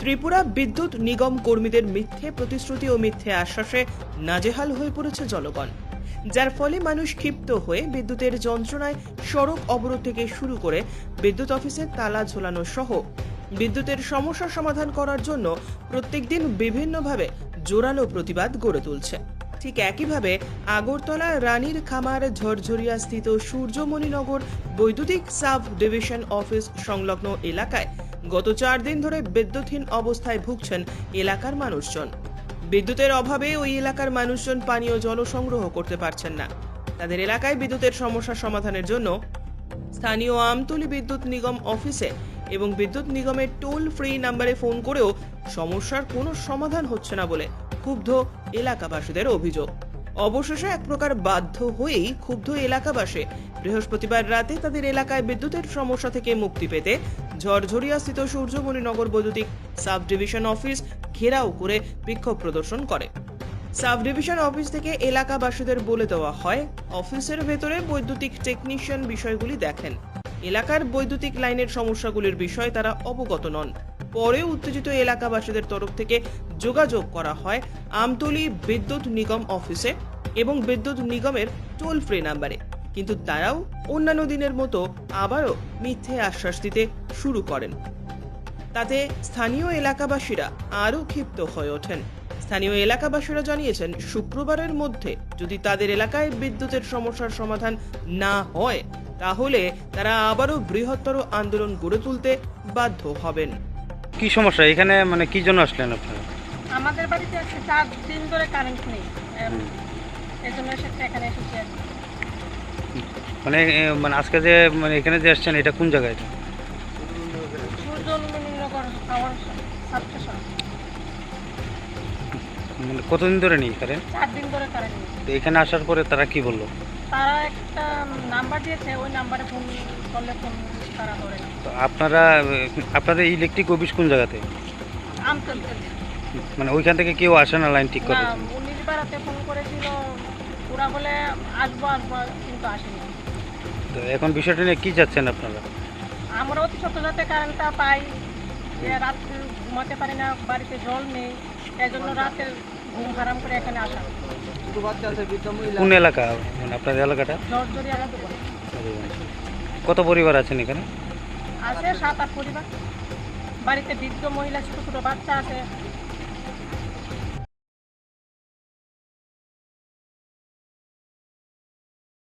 ত্রিপুরা বিদ্যুৎ নিগম কর্মীদের মিথ্যে, প্রতিশ্রুতি ও মিথ্যে আশ্বাসে নাজেহাল হয়ে পড়েছে জনগণ। যার ফলে মানুষ ক্ষিপ্ত হয়ে বিদ্যুতের যন্ত্রণায় সড়ক অবরোধ থেকে শুরু করে বিদ্যুৎ অফিসে তালা ঝোলানো সহ বিদ্যুতের সমস্যা সমাধান করার জন্য প্রত্যেকদিন বিভিন্নভাবে জোরালো প্রতিবাদ গড়ে তুলছে। ঠিক একইভাবে আগরতলা রানীর খামার ঝরঝরিয়া স্থিত সূর্যমণিনগর বৈদ্যুতিক সাব ডিভিশন অফিস সংলগ্ন এলাকায় গত চার দিন ধরে বিদ্যুৎহীন অবস্থায় ভুগছেন এলাকার মানুষজন। বিদ্যুতের অভাবে ওই এলাকার মানুষজন পানীয় জল সংগ্রহ করতে পারছেন না। তাদের এলাকায় বিদ্যুতের সমস্যা সমাধানের জন্য স্থানীয় আমতলী বিদ্যুৎ নিগম অফিসে এবং বিদ্যুৎ নিগমের টোল ফ্রি নাম্বারে ফোন করেও সমস্যার কোনো সমাধান হচ্ছে না বলে ক্ষুব্ধ এলাকাবাসীদের অভিযোগ। অবশেষে এক প্রকার বাধ্য হয়েই ক্ষুব্ধ এলাকাবাসী বৃহস্পতিবার রাতে তাদের এলাকায় বিদ্যুতের সমস্যা থেকে মুক্তি পেতে ঝরঝরিয়া স্থিত সূর্যমণিনগর বৈদ্যুতিক সাব ডিভিশন অফিস ঘেরাও করে বিক্ষোভ প্রদর্শন করে। সাব ডিভিশন অফিস থেকে এলাকাবাসীদের বলে দেওয়া হয়, অফিসের ভেতরে বৈদ্যুতিক টেকনিশিয়ান বিষয়গুলি দেখেন। এলাকার বৈদ্যুতিক লাইনের সমস্যাগুলির বিষয়ে তারা অবগত নন। পরে উত্তেজিত এলাকাবাসীদের তরফ থেকে যোগাযোগ করা হয় আমতলী বিদ্যুৎ নিগম অফিসে এবং বিদ্যুৎ নিগমের টোল ফ্রি নাম্বারে। কিন্তু তারাও অন্যান্য দিনের মতো আবারও মিথ্যে আশ্বাস দিতে শুরু করেন। তাতে স্থানীয় এলাকাবাসীরা আরও ক্ষিপ্ত হয়ে ওঠেন। স্থানীয় এলাকাবাসীরা জানিয়েছেন শুক্রবারের মধ্যে যদি তাদের এলাকায় বিদ্যুতের সমস্যার সমাধান না হয় তাহলে তারা আবারও বৃহত্তর আন্দোলন গড়ে তুলতে বাধ্য হবেন। কি সমস্যা? এখানে মানে কি জন্য আসলেন আপনারা? আমাদের বাড়িতে চার দিন ধরে কারেন্ট নেই। এই জন্য এখানে এসেছি। মানে মানে আজকে যে মানে এখানে যে আসছেন এটা কোন জায়গায় মানে কতদিন ধরে নেই কারেন্ট চার দিন ধরে কারেন্ট তো এখানে আসার পরে তারা কি বলল? তারা একটা নাম্বার দিয়েছে ওই নাম্বারে ফোন করলে ফোন তারা ধরে তো আপনারা আপনাদের ইলেকট্রিক অফিস কোন জায়গাতে? মানে ওইখান থেকে কেউ আসে না লাইন ঠিক করে উনিশ বারাতে ফোন করেছিল ওরা বলে আসব আসব কিন্তু আসেনি। তো এখন বিষয়টা নিয়ে কি যাচ্ছেন আপনারা? আমরা অতি সত্য যাতে কারেন্টটা পাই যে রাত ঘুমাতে পারি না বাড়িতে জল নেই এই জন্য রাতের ঘুম হারাম করে এখানে আসা। কোন এলাকা? মানে আপনাদের এলাকাটা? কত পরিবার আছেন এখানে? আছে সাত আট পরিবার। বাড়িতে বৃদ্ধ মহিলা ছোট ছোট বাচ্চা আছে।